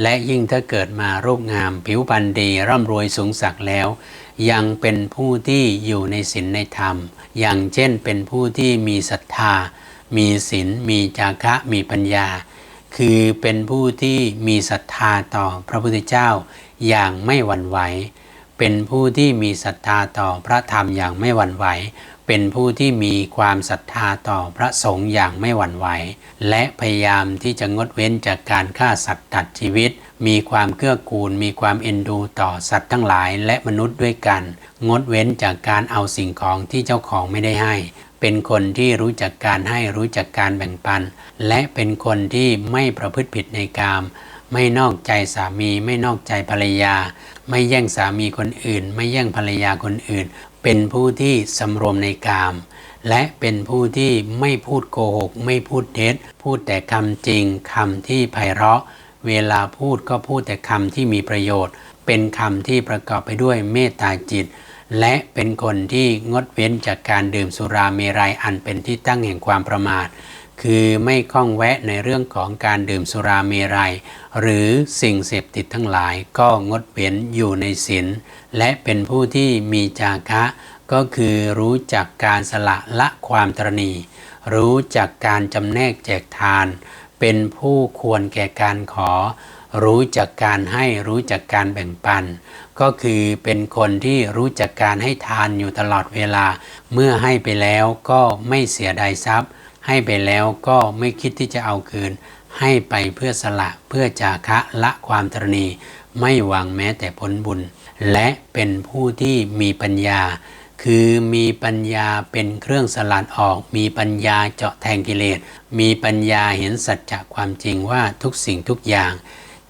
และยิ่งถ้าเกิดมารูปงาม ผิวพรรณดีร่ำรวยสูงสักแล้ว ยังเป็นผู้ที่อยู่ในศีลในธรรม อย่างเช่นเป็นผู้ที่มีศรัทธา มีศีลมีจาคะมีปัญญา คือเป็นผู้ที่มีศรัทธาต่อพระพุทธเจ้าอย่างไม่หวั่นไหว เป็นผู้ที่มีศรัทธาต่อพระธรรมอย่างไม่หวั่นไหว เป็นผู้ที่มีความศรัทธาต่อพระสงฆ์อย่างไม่หวั่นไหว และพยายามที่จะงดเว้นจากการฆ่าสัตว์ตัดชีวิต มีความเกื้อกูล มีความเอ็นดูต่อสัตว์ทั้งหลายและมนุษย์ด้วยกัน งดเว้นจากการเอาสิ่งของที่เจ้าของไม่ได้ให้ เป็นคนที่รู้จักการให้รู้จักการแบ่งปัน และเป็นคนที่ไม่ประพฤติผิดในกาม ไม่นอกใจสามี ไม่นอกใจภรรยา ไม่แย่งสามีคนอื่น ไม่แย่งภรรยาคนอื่น เป็นผู้ที่สำรวมในกาม และเป็นผู้ที่ไม่พูดโกหก ไม่พูดเท็จ พูดแต่คำจริงคำที่ไพเราะ เวลาพูดก็พูดแต่คำที่มีประโยชน์ เป็นคำที่ประกอบไปด้วยเมตตาจิต และเป็นคนที่งดเว้นจากการดื่มสุราเมรัยอันเป็นที่ตั้งแห่งความประมาท คือไม่ข้องแวะในเรื่องของการดื่มสุราเมรัย หรือสิ่งเสพติดทั้งหลายก็งดเว้นอยู่ในศีลและเป็นผู้ที่มีจาคะ ก็คือรู้จักการสละละความตรณีรู้จักการจำแนกแจกทาน เป็นผู้ควรแก่การขอ รู้จักการให้รู้จักการแบ่งปัน ก็คือเป็นคนที่รู้จักการให้ทานอยู่ตลอดเวลา เมื่อให้ไปแล้วก็ไม่เสียดายทรัพย์ ให้ไปแล้วก็ไม่คิดที่จะเอาคืน ให้ไปเพื่อสละเพื่อจาคะละความตรณี ไม่หวังแม้แต่ผลบุญ และเป็นผู้ที่มีปัญญา คือมีปัญญาเป็นเครื่องสลัดออก มีปัญญาเจาะแทงกิเลส มีปัญญาเห็นสัจจะความจริงว่าทุกสิ่งทุกอย่าง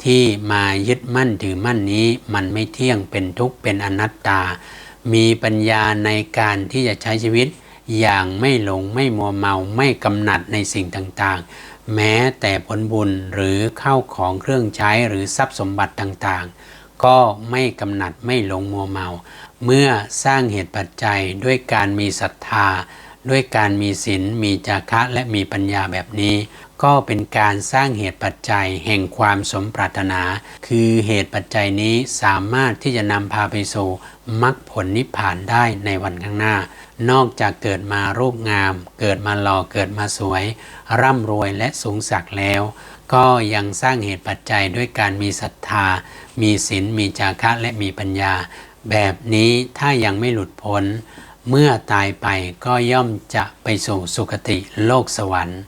ที่มายึดมั่นถือมั่นนี้มันไม่เที่ยงเป็นทุกข์เป็นอนัตตา มีปัญญาในการที่จะใช้ชีวิต อย่างไม่หลงไม่มัวเมาไม่กำหนัดในสิ่งต่างๆ แม้แต่ผลบุญหรือเข้าของเครื่องใช้หรือทรัพย์สมบัติต่างๆ ก็ไม่กำหนัดไม่หลงมัวเมา เมื่อสร้างเหตุปัจจัยด้วยการมีศรัทธา ด้วยการมีศีลมีจาคะและมีปัญญาแบบนี้ ก็เป็นการสร้างเหตุปัจจัยแห่งความสมปรารถนา คือเหตุปัจจัยนี้สามารถที่จะนำพาไปสู่มรรคผลนิพพานได้ในวันข้างหน้า นอกจากเกิดมารูปงาม เกิดมาหล่อเกิดมาสวย ร่ำรวยและสูงสักแล้ว ก็ยังสร้างเหตุปัจจัยด้วยการมีศรัทธา มีศีลมีจาคะและมีปัญญา แบบนี้ถ้ายังไม่หลุดพ้นเมื่อตายไปก็ย่อมจะไปสู่สุคติโลกสวรรค์